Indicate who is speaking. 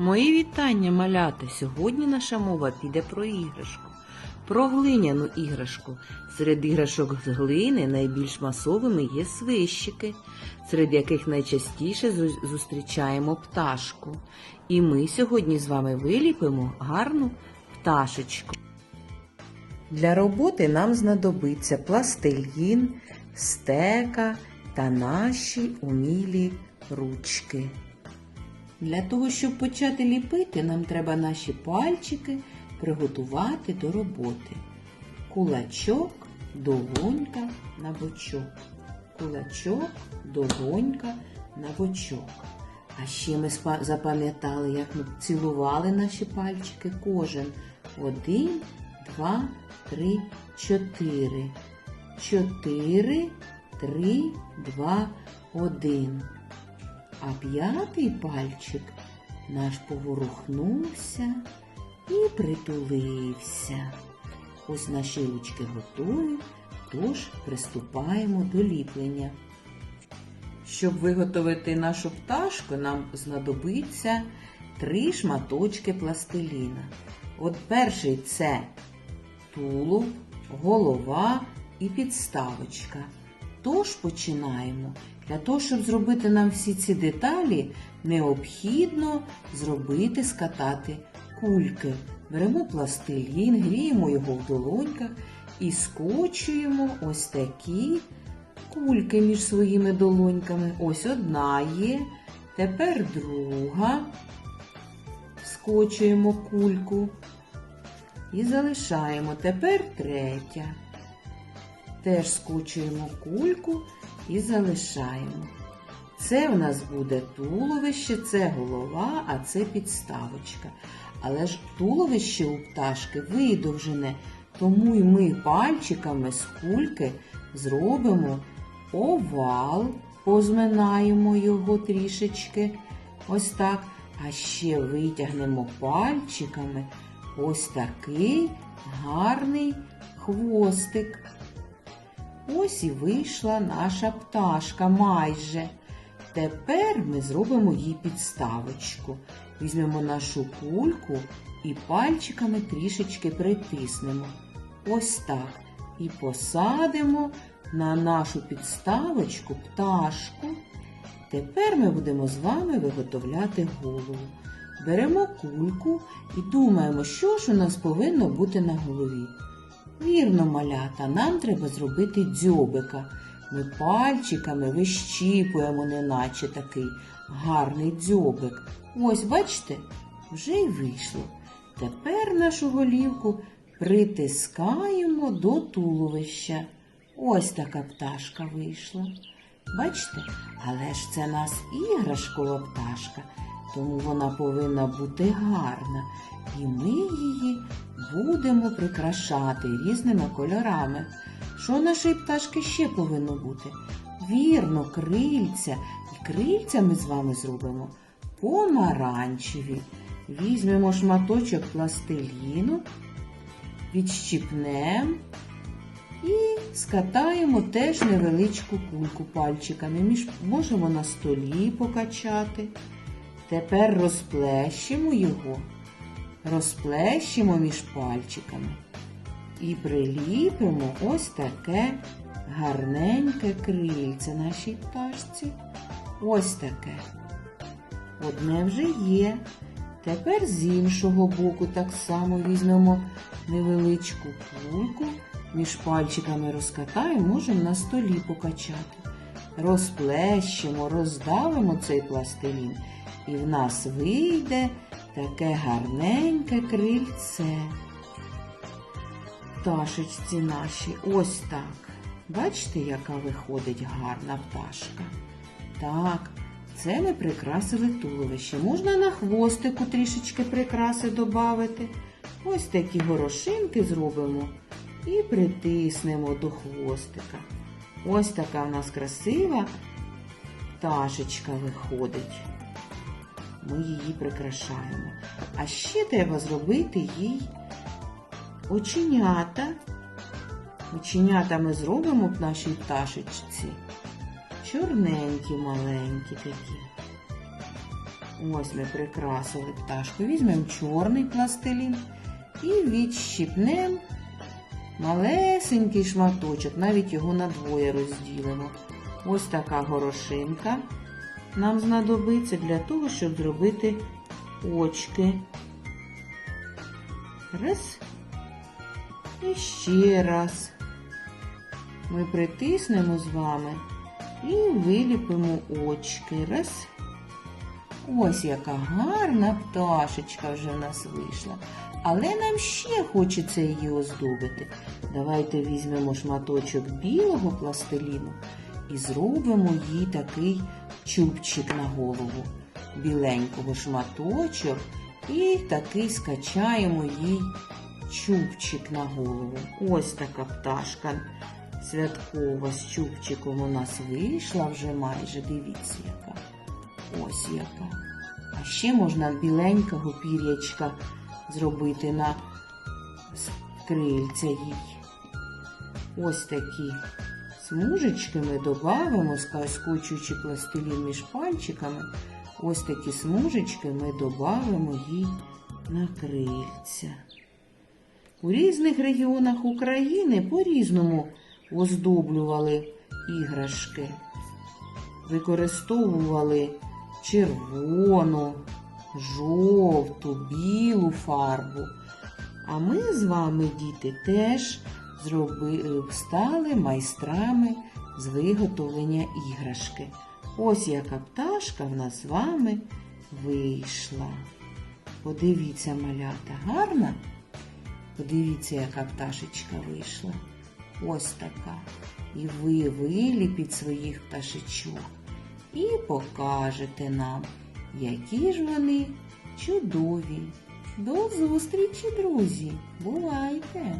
Speaker 1: Мої вітання, малята. Сьогодні наша мова піде про іграшку. Про глиняну іграшку. Серед іграшок з глини найбільш масовими є свищики, серед яких найчастіше зустрічаємо пташку. І ми сьогодні з вами виліпимо гарну пташечку. Для роботи нам знадобиться пластилін, стека та наші умілі ручки. Для того, щоб почати ліпити, нам треба наші пальчики приготувати до роботи. Кулачок, долонька на бочок. Кулачок, долонька на бочок. А ще ми запам'ятали, як ми цілували наші пальчики кожен. Один, два, три, чотири. Чотири, три, два, один. А п'ятий пальчик наш поворухнувся і притулився. Ось наші ручки готові, тож приступаємо до ліплення. Щоб виготовити нашу пташку, нам знадобиться три шматочки пластиліна. От перший це тулуб, голова і підставочка. Тож починаємо. Для того, щоб зробити нам всі ці деталі, необхідно зробити скатати кульки. Беремо пластилін, гріємо його в долоньках і скочуємо ось такі кульки між своїми долоньками. Ось одна є, тепер друга. Скочуємо кульку і залишаємо. Тепер третя. Теж скочуємо кульку і залишаємо. Це в нас буде туловище, це голова, а це підставочка. Але ж туловище у пташки видовжене, тому й ми пальчиками з кульки зробимо овал, позминаємо його трішечки. Ось так. А ще витягнемо пальчиками ось такий гарний хвостик. Ось і вийшла наша пташка майже. Тепер ми зробимо їй підставочку. Візьмемо нашу кульку і пальчиками трішечки притиснемо. Ось так. І посадимо на нашу підставочку пташку. Тепер ми будемо з вами виготовляти голову. Беремо кульку і думаємо, що ж у нас повинно бути на голові. Вірно, малята, нам треба зробити дзьобика. Ми пальчиками вищіпуємо, неначе такий гарний дзьобик. Ось, бачите, вже й вийшло. Тепер нашу голівку притискаємо до туловища. Ось така пташка вийшла. Бачите? Але ж це нас іграшкова пташка, тому вона повинна бути гарна. І ми її будемо прикрашати різними кольорами. Що нашої пташки ще повинно бути? Вірно, крильця. І крильця ми з вами зробимо помаранчеві. Візьмемо шматочок пластиліну, відщіпнемо і скатаємо теж невеличку кульку пальчиками. Можемо на столі покачати. Тепер розплещемо його, розплещемо між пальчиками і приліпимо ось таке гарненьке крильце нашій пташці. Ось таке. Одне вже є. Тепер з іншого боку так само візьмемо невеличку кульку, між пальчиками розкатаємо, можемо на столі покачати. Розплещемо, роздавимо цей пластилін, і в нас вийде таке гарненьке крильце. Пташечці наші ось так. Бачите, яка виходить гарна пташка? Так, це ми прикрасили туловище. Можна на хвостику трішечки прикраси додати. Ось такі горошинки зробимо і притиснемо до хвостика. Ось така в нас красива пташечка виходить. Ми її прикрашаємо. А ще треба зробити їй оченята. Оченята ми зробимо в нашій пташечці. Чорненькі, маленькі такі. Ось ми прикрасили пташку. Візьмемо чорний пластилін і відщипнемо малесенький шматочок, навіть його на двоє розділимо. Ось така горошинка нам знадобиться для того, щоб зробити очки. Раз. І ще раз. Ми притиснемо з вами і виліпимо очки. Раз. Ось яка гарна пташечка вже в нас вийшла. Але нам ще хочеться її оздобити. Давайте візьмемо шматочок білого пластиліну і зробимо їй такий чубчик на голову. Біленького шматочок і такий скачаємо їй чубчик на голову. Ось така пташка святкова з чубчиком у нас вийшла вже майже. Дивіться, яка. Ось яка. А ще можна біленького пір'ячка зробити на крильця їй. Ось такі смужечки ми додамо, скочуючи пластилін між пальчиками. Ось такі смужечки ми додамо їй на крильця. У різних регіонах України по-різному оздоблювали іграшки. Використовували червону, жовту, білу фарбу. А ми з вами, діти, теж зроби... стали майстрами з виготовлення іграшки. Ось яка пташка в нас з вами вийшла. Подивіться, малята, гарна? Подивіться, яка пташечка вийшла. Ось така. І ви виліпіть своїх пташечок і покажете нам, які ж вони чудові. До зустрічі, друзі! Бувайте!